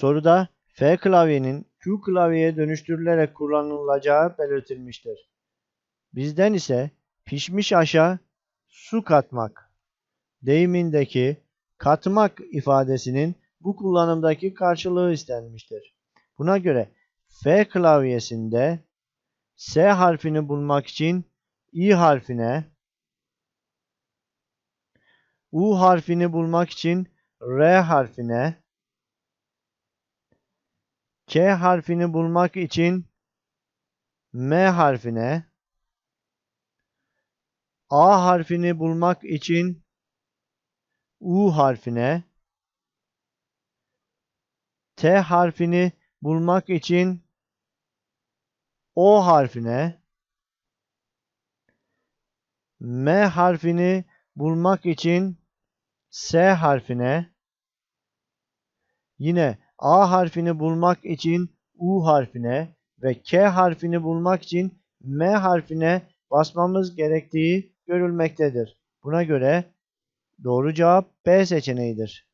Soruda F klavyenin Q klavyeye dönüştürülerek kullanılacağı belirtilmiştir. Bizden ise pişmiş aşa su katmak deyimindeki katmak ifadesinin bu kullanımdaki karşılığı istenmiştir. Buna göre F klavyesinde S harfini bulmak için İ harfine, U harfini bulmak için R harfine, K harfini bulmak için M harfine, A harfini bulmak için U harfine, T harfini bulmak için O harfine, M harfini bulmak için S harfine, yine A harfini bulmak için U harfine ve K harfini bulmak için M harfine basmamız gerektiği görülmektedir. Buna göre doğru cevap B seçeneğidir.